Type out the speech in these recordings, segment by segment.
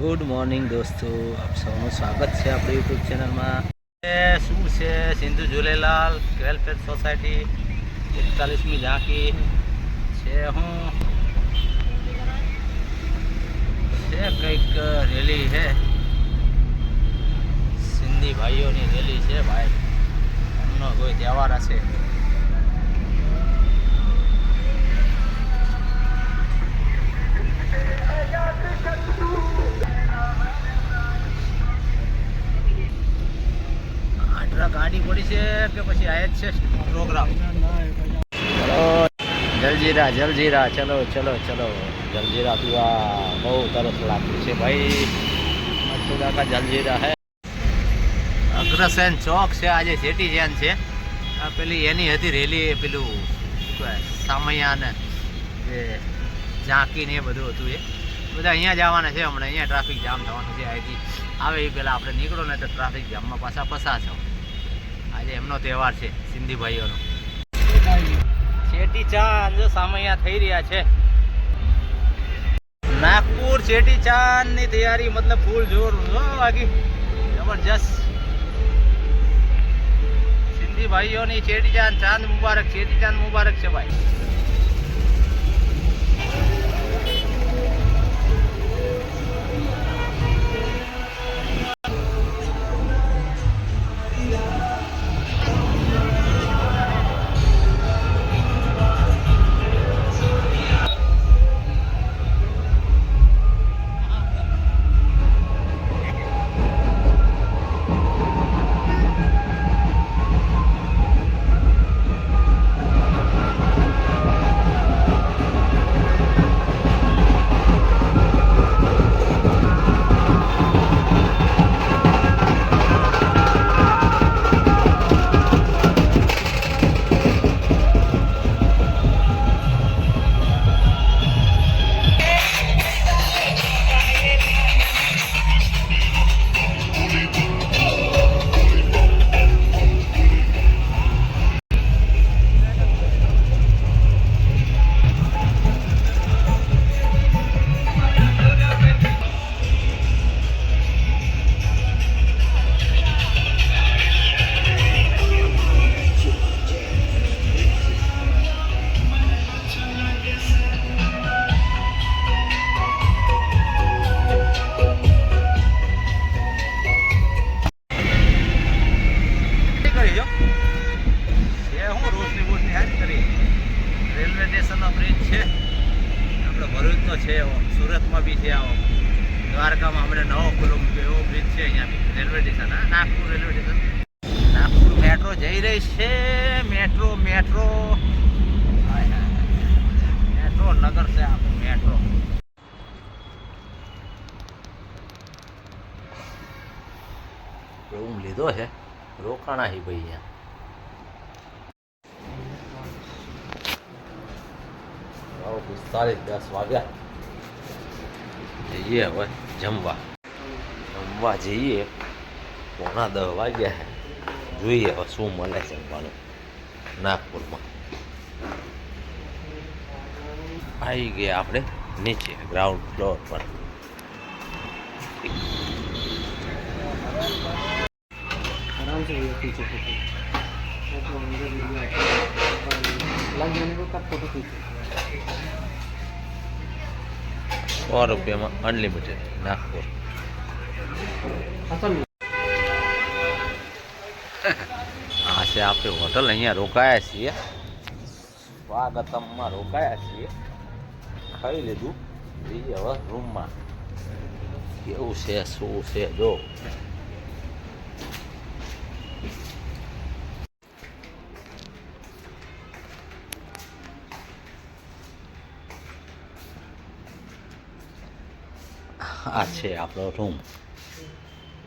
Good morning દોસ્તો. આપ સૌનું સ્વાગત છે આપણી યુટ્યુબ ચેનલમાં. શું છે? સિંધુ ઝૂલેલાલ વેલફેર સોસાયટી એકતાલીસમી ઝાંકી છે હું. છે કંઈક રેલી છે સિંધી ભાઈઓની રેલી છે ભાઈ. એમનો કોઈ તહેવાર હશે? આ ટ્રક આડી પડી છે કે પછી આ જ છે પ્રોગ્રામ જલજીરા જલજીરા, ચલો ચલો ચલો. જલજીરા પીવા બહુ તરસ લાગ્યું છે ભાઈ. કાકા જલજીરા હે. અગ્રસેન ચોક છે, આજે જેટી જેન છે. આ પેલી એની હતી રેલી, પેલું શું કહેવાય, સામૈયા જે ઝાંકી ને એ બધું હતું એ. બધા અહીંયા જવાના છે હમણાં, અહીંયા ટ્રાફિક જામ થવાનું છે અહીંથી આવે એ પહેલાં આપણે નીકળો ને તો ટ્રાફિક જામમાં પાછા ફસાશો. આજે એમનો તહેવાર છે, સિંધી ભાઈઓનો. શેટી ચાંદ સામૈયા થઈ રહ્યા છે. નાગપુર શેટી ચાંદ તૈયારી, મતલબ ફૂલ જોર. વાગી. જબરજસ્ત. સિંધી ભાઈઓની શેટી ચાંદ ચાંદ મુબારક. શેટી ચાંદ મુબારક છે ભાઈ. નવ પિસ્તાલીસ દસ વાગ્યા જઈએ હવે જમવા જમવા જઈએ પોણા દસ વાગ્યા છે જોઈએ હવે શું મળે જમવાનું નાગપુરમાં આવી ગયા આપણે નીચે ગ્રાઉન્ડ ફ્લોર પર आराम से भैया खींचो फोटो फोटो अंदर वीडियो लग जाने को कब फोटो खींचो સો રૂપિયામાં અનલિમિટેડ નાગપુર. હા છે આપણે હોટલ અહીંયા રોકાયા છીએ. સ્વાગતમમાં રોકાયા છીએ. ખાઈ લીધું. બીજી હવે રૂમમાં કેવું છે શું છે જો. આ છે આપણો રૂમ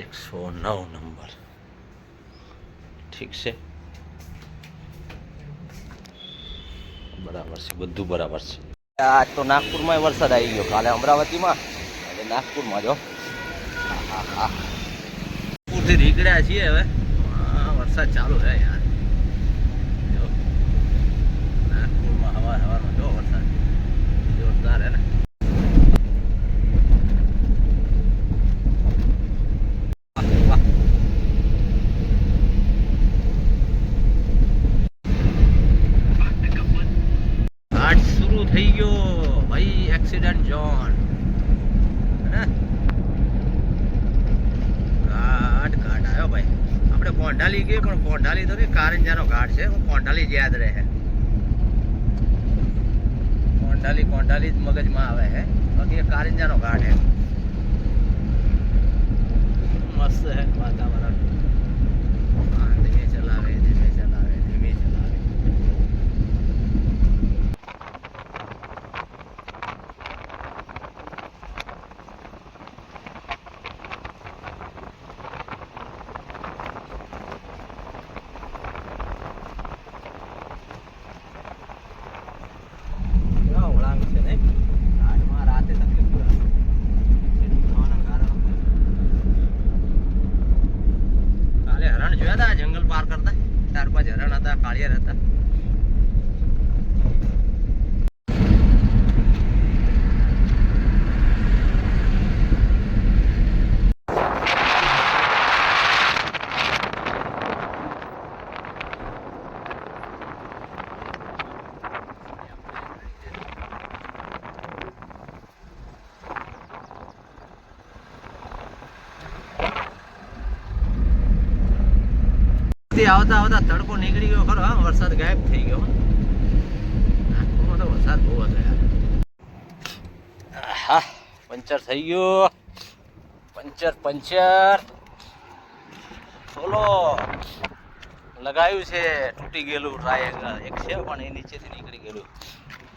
એકસો નવ નંબર. ઠીક છે? બરાબર છે, બધું બરાબર છે. આજ તો નાગપુરમાં વરસાદ આવી ગયો, કાલે અમરાવતીમાં. આજે નાગપુરમાં જો નાગપુરથી નીકળ્યા છીએ હવે. વરસાદ ચાલુ છે યાર. નાગપુરમાં હવાર હવારમાં જો વરસાદ. જોરદાર હે ને કોંઢાલી ગઈ પણ કોંઢાલી તો નહીં કારંજાનો ઘાટ છે. હું કોંઢાલી જ યાદ રહે કોંઢાલી કોંઢાલી જ મગજમાં આવે છે બાકી એ કારંજાનો ઘાટ છે મસ્ત છે વાતાવરણ હા, ધીમે ચલાવે ધીમે ચલાવે ધીમે ચલાવે કેવા વળાંક છે નહીં આજમાં રાતે તકલીફ પડે ખાવાના કારણે કાલે હરણ જોયા હતા જંગલ પાર કરતા. ચાર પાંચ હરણ હતા કાળિયાર હતા તે આવતા આવતા તડકો નીકળી ગયો ખરો હા વરસાદ ગાયબ થઈ ગયો નાગપુરમાં તો વરસાદ બહુ હતો યાર. પંચર થઈ ગયો. Puncture puncture. બોલો. લગાવ્યું છે, તૂટી ગયેલું ટ્રાયેંગલ એક છે પણ એ નીચેથી નીકળી ગયેલું.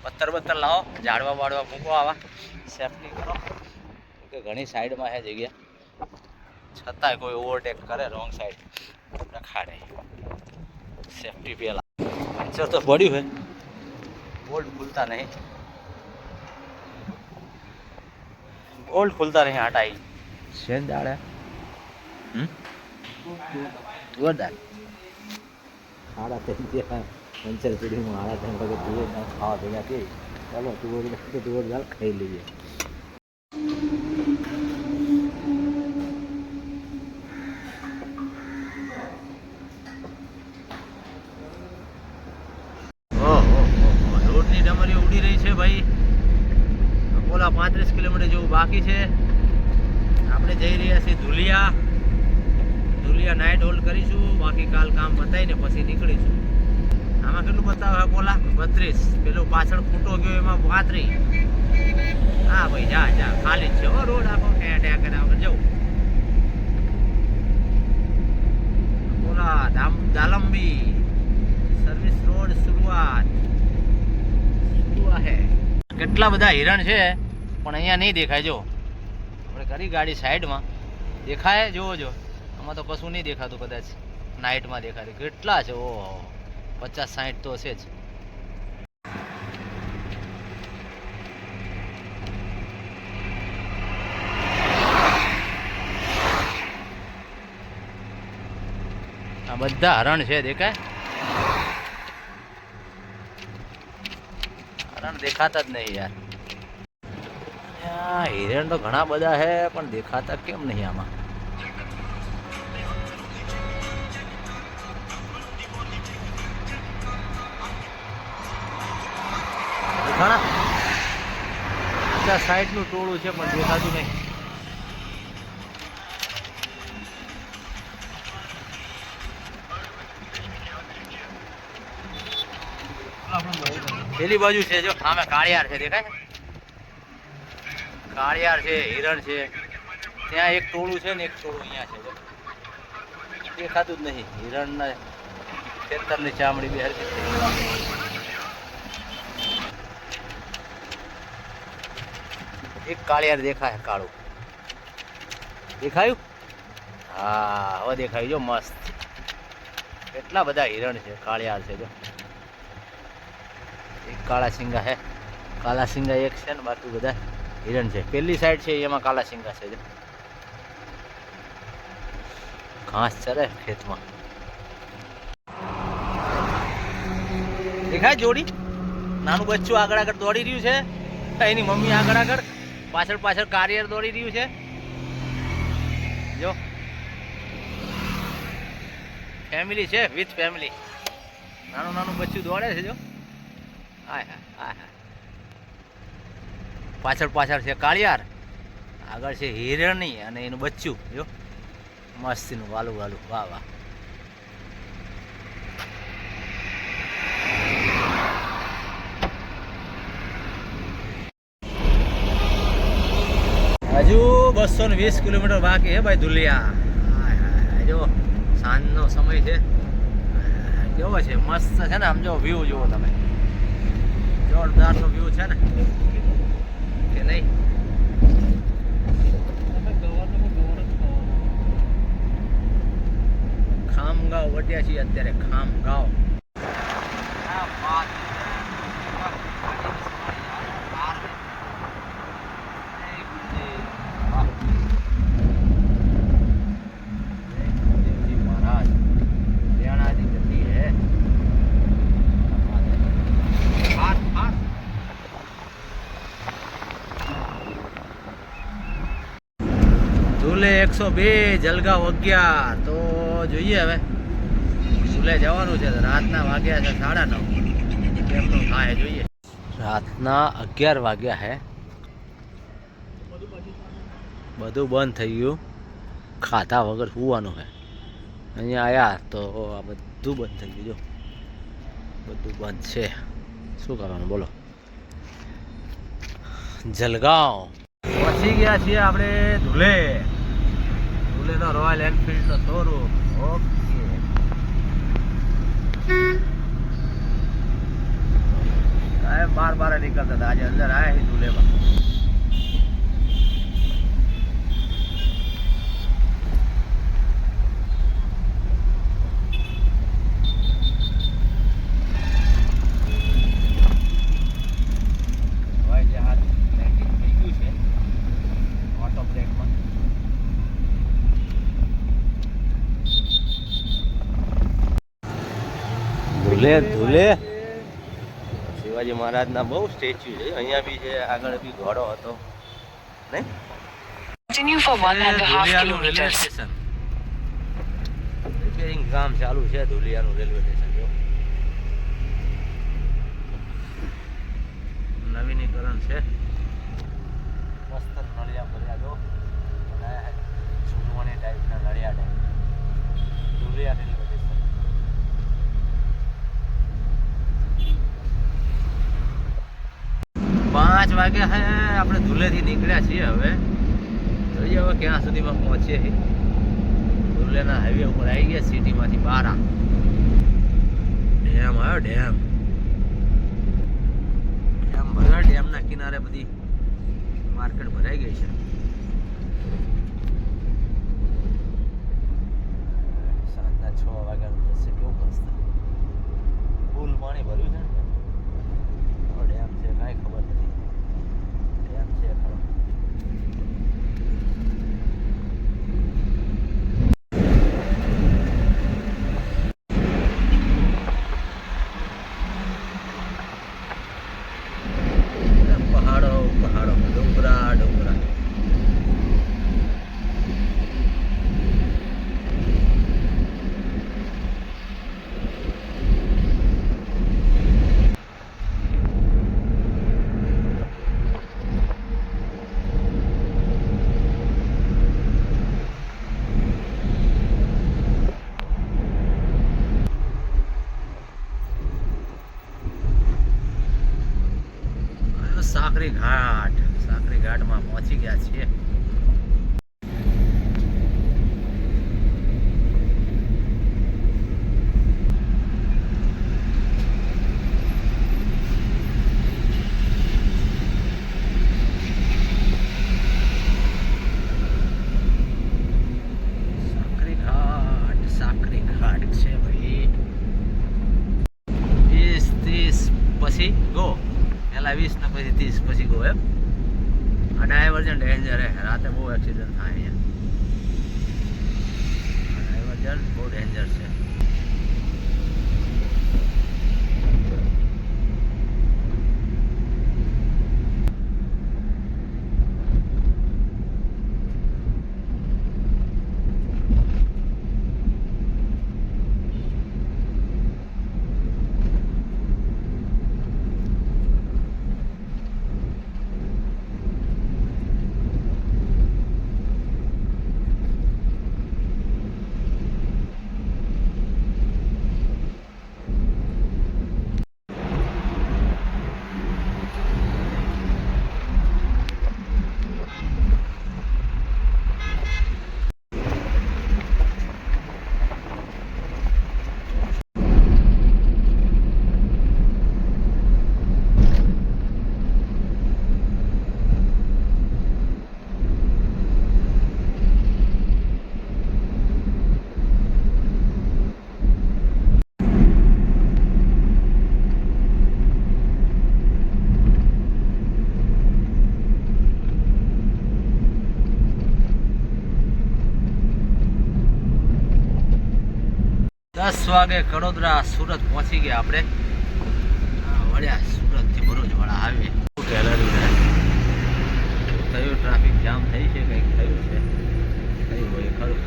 પથ્થર બત્તર લાવો, ઝાડવા વાડવા મૂકો આવા. સેફટી કરો. કે ઘણી સાઈડમાં છે જગ્યા. છતાંય કોઈ ઓવરટેક કરે રોંગ સાઈડ રખાડે. સેફટી પેલા પંચર તો પડ્યું હે બોલ્ટ ખુલતા નહીં બોલ્ટ ખુલતા નહીં આટાઈ શેન દાડે હમ જોરદાર હાડા થઈ ગયા પંચર પીડીમાં હાડા ત્રણ વાગે તુવેર ના ખાવા ભેગા થઈ ચાલો તુવેર તુવેર દાળ ખાઈ લઈએ ઓહો રોડની ડમરીઓ ઉડી રહી છે ભાઈ ઓલા પાંત્રીસ કિલોમીટર જેવું બાકી છે. આપણે જઈ રહ્યા છીએ ધુલિયા. ધુલિયા નાઇટ હોલ્ડ કરીશું. બાકી કાલ કામ બતાવીને પછી નીકળીશું. આમાં કેટલું બતાવે બોલા? બત્રીસ. પેલું પાછળ ખૂટો ગયો, એમાં પાંત્રીસ. હા ભાઈ, જા જા. ખાલી જ છે હો, રોડ આખો. ટ્યા ટ્યા કર્યા વગર. જવું દાલંબી સર્વિસ રોડ શરૂઆત. કેટલા બધા હિરણ છે, પણ અહીંયા નહીં દેખાય, જો. કરી ગાડી સાઈડમાં દેખાય જોવો જો આમાં તો કશું નહીં દેખાતું કદાચ. નાઇટમાં દેખાય. કેટલા છે? ઓહો. પચાસ સાઠ તો હશે જ. આ બધા હરણ છે, દેખાય? હરણ દેખાતા જ નહીં યાર. આ હિરણ તો ઘણા બધા હે પણ દેખાતા કેમ નહીં આમાં? સાઈડનું ટોળું છે, પણ દેખાતું નહીં. પેલી બાજુ છે, જો, સામે કાળિયાર છે, દેખાય કાળિયાર છે, હિરણ છે. ત્યાં એક ટોળું છે ને એક ટોળું અહીંયા છે. દેખાતું જ નહીં. હિરણના ખેતરની ચામડી બે હરખી એક કાળિયાર દેખાય કાળું. દેખાયું? હા, હવે દેખાયું જો મસ્ત. કેટલા બધા હિરણ છે, કાળિયાર છે જો. એક કાળા સિંગા છે કાળા સિંગા એક છે ને બાકી બધા. હિરણ છે. પેલી સાઈડ છે, એમાં કાલા સિંગા છે. ઘાસ ચરે ખેતમાં. દેખાય જોડી? નાનું બચ્ચું આગળ આગળ દોડી રહ્યું છે. એની મમ્મી આગળ આગળ પાછળ પાછળ કારિયર દોડી રહ્યું છે. જો. ફેમિલી છે વિથ ફેમિલી નાનું નાનું બચ્ચું દોડે છે, જો. હા હા હા હાય. પાછળ પાછળ છે કાળિયાર. આગળ છે હિરણી અને એનું બચ્ચું. જો, મસ્તનું, વાલું વાલું. વાહ વાહ. હજુ બસો ને વીસ કિલોમીટર બાકી હે ભાઈ ધુલિયા. જો, સાંજનો સમય છે. કેવો છે? મસ્ત છે ને, આમ જો વ્યૂ જુઓ તમે. જોરદારનો વ્યૂ છે ને. કે નહીં? ખામગાંવ વટ્યા છીએ અત્યારે ખામગાંવ. એકસો બે જલગાંવ અગિયાર. તો જોઈએ હવે. ઝૂલે જવાનું છે રાતના વાગ્યા છે સાડા નવ. કેમનું થાય જોઈએ. રાતના અગિયાર વાગ્યા હે. બધું બંધ થઈ ગયું. ખાધા વગર સુવાનું છે અહીંયા આવ્યા તો આ બધું બંધ થઈ ગયું, જો. બધું બંધ છે. શું કરવાનું, બોલો. જલગાંવ. પહોંચી ગયા છીએ આપણે ધુલે. ધુલેનો રોયલ એનફિલ્ડનો શોરૂમ ઓકે. કાયમ બાર બાર નીકળતા હતા. આજે અંદર આયા છીએ ધુલેમાં ધુલે ધુલે. શિવાજી મહારાજના બહુ સ્ટેચ્યુ છે. અહીંયા બી છે આગળ બી ઘોડો હતો. ને? રિપેરિંગ કામ ચાલુ છે ધુલિયાનું રેલવે સ્ટેશન જો. નવીનીકરણ છે. મસ્ત નળિયા ભર્યા જો. અને ઝૂલવાની ટાઈપના નળિયા ટાઈપ ધુલિયા રેલવે સ્ટેશન પાંચ વાગે હે, આપણે ધુલેથી નીકળ્યા છીએ હવે. જોઈએ હવે ક્યાં સુધીમાં પહોંચીએ ધુલેના હાઈવે ઉપર આવી ગયા સિટીમાંથી બહાર ડેમ આવ્યો ડેમ. ડેમ ભરાય ડેમના કિનારે બધી માર્કેટ ભરાઈ ગઈ છે. સાંજના છ વાગ્યાનું દ્રશ્ય કેવું મસ્ત. ફૂલ પાણી ભર્યું છે ને હવે ડેમ છે કાંઈ ખબર નથી ડેમ છે ખરો પહાડો પહાડો ડુંગરા ડુંગરા સાકરી ઘાટ. સાંકરી ઘાટમાં પહોંચી ગયા છીએ. વાગે કડોદરા સુરત પહોંચી ગયા આપણે. વળ્યા સુરતથી ભરૂચ વાળા આવે ગેલેરી થયું ટ્રાફિક જામ થઈ છે કંઈક થયું છે. થયું હોય ખરું.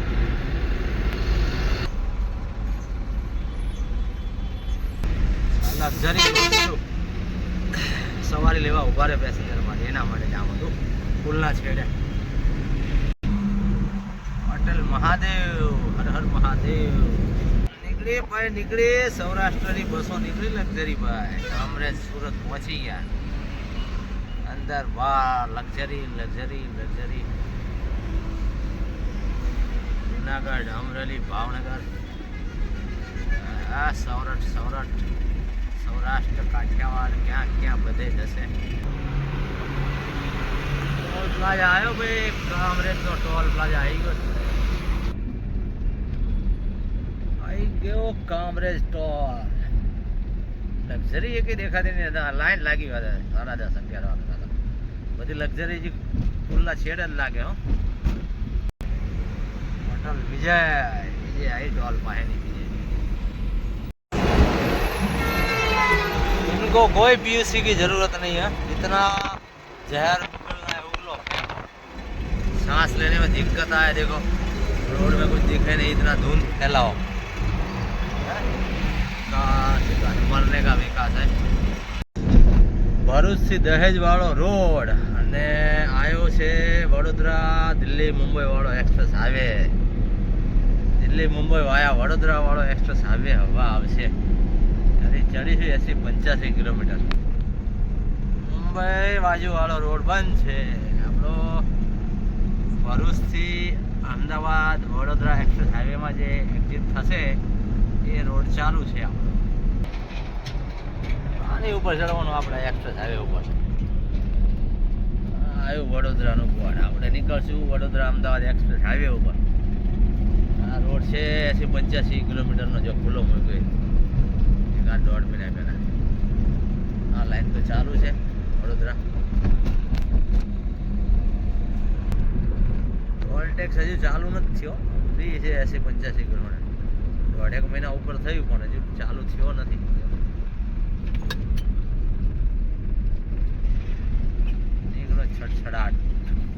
સવારી લેવા ઊભા રહે પેસેન્જર માટે એના માટે જામ હતું. પુલના છેડે. અટલ મહાદેવ હર હર મહાદેવ. નીકળી ભાઈ નીકળી, સૌરાષ્ટ્રની બસો નીકળી લક્ઝરી ભાઈ. અમરેજ સુરત પહોંચી ગયા. અંદર વાહ, luxury luxury luxury. Junagadh, Amreli, Bhavnagar. આ સૌરાષ્ટ્ર સૌરાષ્ટ્ર સૌરાષ્ટ્ર, કાઠિયાવાડ, ક્યાં ક્યાં બધે જશે. ટોલ પ્લાઝા આવ્યો ભાઈ. કામરેજ તો ટોલ પ્લાઝા આવી ગયો ગયો કામરેજ ટોલ લક્ઝરી એકે દેખાતી નહીં લાઈન લાગી હોય સાડા દસ અગિયાર વાગે તો. બધી લક્ઝરી જે ખુલ્લા છેડ જ લાગે હો હોટલ વિજય વિજય आई टॉल पाएनी विजय इनको कोई पीयूसी की जरूरत नहीं है इतना जहर उगलना है उगलो सांस लेने में दिक्कत आए देखो रोड में कुछ दिखे नहीं इतना धुंध फैलाओ काश, મનરેગા વિકાસ ભરૂચથી દહેજવાળો રોડ અને આવ્યો છે વડોદરા દિલ્હી મુંબઈ વાળો express highway. Delhi Mumbai via Vadodara વાળો એક્સપ્રેસ હાઈવે હવા આવશે. ત્યાંથી ચડીશું એસી પંચ્યાસી કિલોમીટર. મુંબઈ બાજુવાળો રોડ બંધ છે. આપણો ભરૂચથી અમદાવાદ વડોદરા એક્સપ્રેસ હાઈવેમાં જે એક્ઝિટ થશે, એ રોડ ચાલુ છે આપણો. આની ઉપર ચડવાનું આપણે એક્સપ્રેસ હાઈવે ઉપર. આવ્યું વડોદરાનું બોર્ડ. આપણે નીકળશું વડોદરા અમદાવાદ એક્સપ્રેસ હાઈવે ઉપર. આ રોડ છે એસી પંચ્યાસી કિલોમીટરનો જો ખુલ્લો મૂક્યો એક આ દોઢ મહિના પહેલાં. આ લાઈન તો ચાલુ છે વડોદરા. ટોલ ટેક્સ હજુ ચાલુ નથી થયો. ફ્રી છે એસી પંચ્યાસી કિલોમીટર. દોઢેક મહિના ઉપર થયું પણ હજુ ચાલુ થયો નથી નીકળો છડછડાટ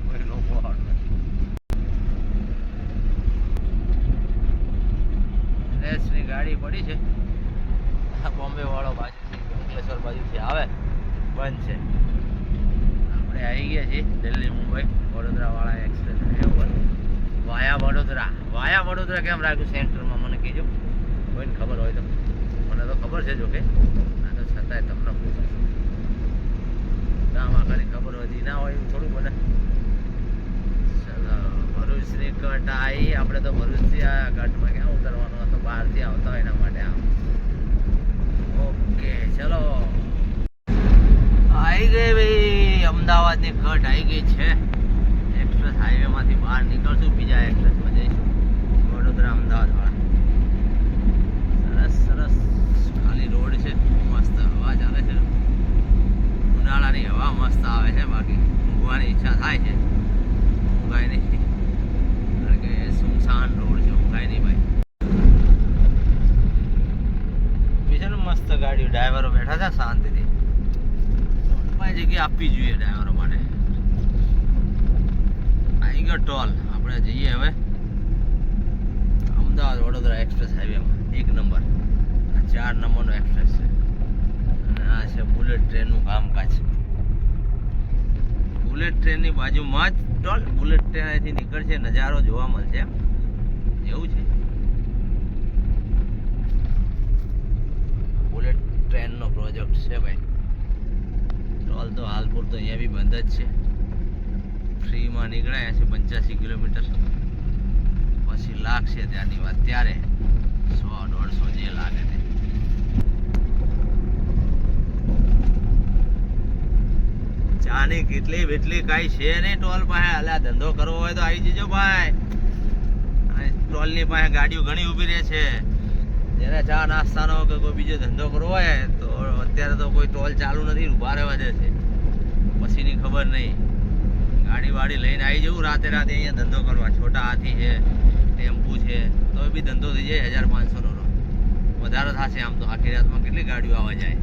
કોઈ લોકો રેસની ગાડી પડી છે. આ બોમ્બે વાળો બાજુથી અંકલેશ્વર બાજુથી આવે, બંધ છે. આપણે આવી ગયા છીએ દિલ્હી, મુંબઈ વડોદરા વાળા express via Vadodara. Via Vadodara કેમ રાખ્યું સેન્ટરમાં? મને કહેજો કોઈને ખબર હોય તો. મને તો ખબર છે જોકે. આ તો છતાંય તમને પૂછું. આમાં ખાલી ખબર ના હોય એવું થોડું બને ચલો, ભરૂચની કટ આવી આપણે તો ભરૂચથી આ કટમાં ક્યાં ઉતરવાનું? હતું બહારથી આવતા હોય એના માટે આમ. ઓકે, ચલો. આવી ગઈ ભાઈ, અમદાવાદની કટ આવી ગઈ છે. એક્સપ્રેસ હાઈવેમાંથી બહાર નીકળશું, બીજા એક્સપ્રેસમાં જઈશું. વડોદરા, અમદાવાદ વાળા સરસ સરસ ખાલી રોડ છે મસ્ત હવા ચાલે છે ઉનાળાની આવે છે, બાકી ઊંઘવાની ઈચ્છા થાય છે. ઊંઘાય નહીં. કારણ કે સુમસાન રોડ છે, ઊંઘાય નહીં ભાઈ. ઊભી ને મસ્ત ગાડીઓ, ડ્રાઈવરો બેઠા છે શાંતિથી. ભાઈ જગ્યા આપવી જોઈએ ડ્રાઈવરો માટે. અહીં ગયો ટોલ. આપણે જઈએ હવે. અમદાવાદ વડોદરા એક્સપ્રેસ હાઈવેમાં. એક નંબર. આ ચાર નંબરનો એક્સપ્રેસ છે. અને આ છે બુલેટ ટ્રેનનું કામકાજ. બુલેટ ટ્રેનની બાજુમાં જ ટોલ બુલેટ ટ્રેન અહીંથી નીકળશે, નજારો જોવા મળશે. એવું છે. બુલેટ ટ્રેનનો પ્રોજેક્ટ છે ભાઈ. ટોલ તો હાલ પૂરતો અહીંયા બી બંધ જ છે. ફ્રીમાં નીકળાય છે પંચ્યાસી કિલોમીટર. પછી લાગશે ત્યાંની વાત. ત્યારે સો દોઢસો જે લાગે તે. ચાની કેટલી વેટલી કાંઈ છે નહીં ટોલ પાસે. અલ્યા ધંધો કરવો હોય તો આવી જજો ભાઈ. ટોલની પાસે ગાડીઓ ઘણી ઊભી રહે છે. જેને ચા નાસ્તાનો કે કોઈ બીજો ધંધો કરવો હોય તો અત્યારે તો કોઈ ટોલ ચાલુ નથી, ઊભા રહેવા દે છે. પછીની ખબર નહીં. ગાડી વાડી લઈને આવી જવું, રાતે રાતે અહીંયા ધંધો કરવા. છોટા હાથી છે, ટેમ્પુ છે, તો બી ધંધો થઈ જાય હજાર પાંચસોનો વધારે થશે આમ તો, આખી રાતમાં કેટલી ગાડીઓ આવવા જાય.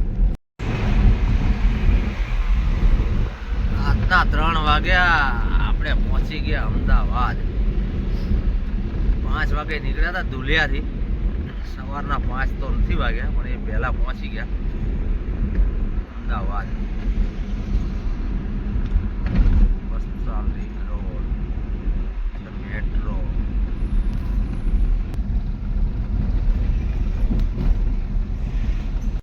રાતના ત્રણ વાગ્યા આપણે પહોંચી ગયા અમદાવાદ. પાંચ વાગે નીકળ્યા હતા ધુલિયાથી. સવારના પાંચ તો નથી વાગ્યા, પણ એ પહેલાં પહોંચી ગયા. અમદાવાદ.